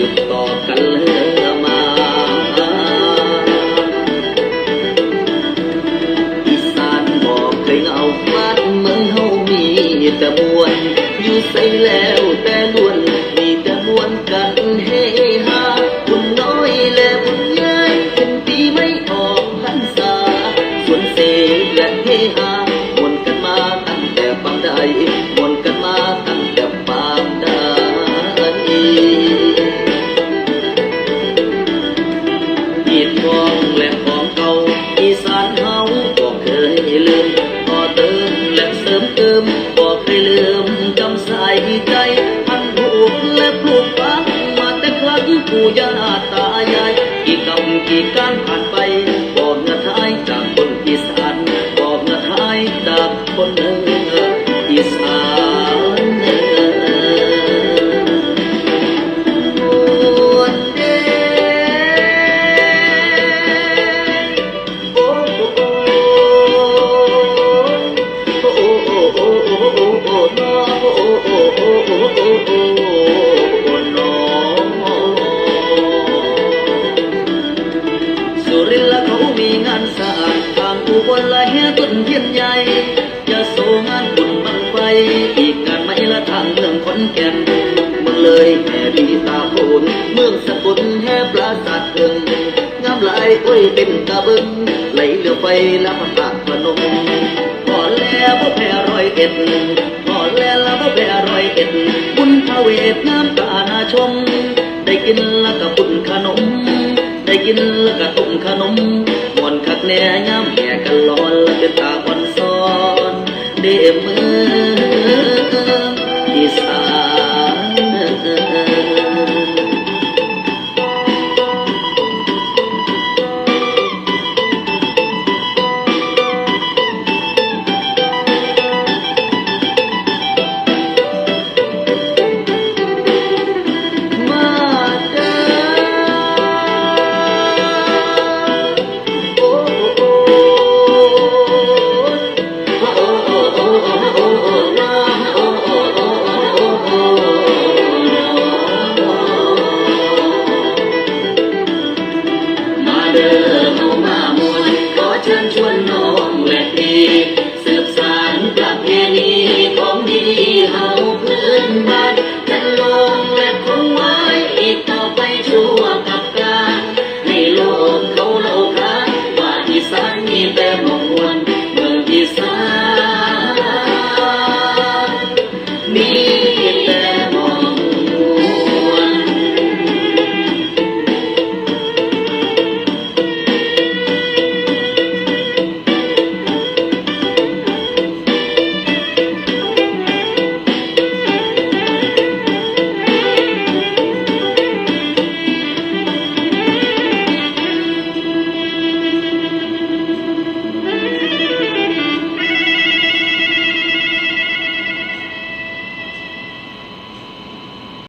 อีสานบอกเคยเงาฟามืงเฮามีแต่บวน อยู่ใส่แล้วแต่ล้วน และปลูกฝังมาแต่ครั้งปู่ย่าตายายกี่กำกี่การผ่านไปบอกเงาทายจากคนอีสานบอกเงาทายจากคนเหนือ รินทร์ละเขามีงานสร้างทางอุบลละแห่ต้นเทียนใหญ่ยะโสงานบุญบังไฟอีกงานไม่ละทางเมืองขอนแก่นเมืองเลยแห่ดีตาโคนเมืองสกุลแห่ปราสาทเพิงงามหลายอ้ยเป็นตาเบึงไหลเรือไฟละพระธาตุพนมพอแล้วบ่แพ้ร้อยเอ็ดพอแล้วละบ่แพ้ร้อยเอ็ดบุญพระเวทงามตานาชม ได้กินและก็บุญ กินและก็ต้มขนมมวนคักแน่ย้ำแห่กันร้อนและเป็นตาอ่อนซ้อนเดมือ Thank you.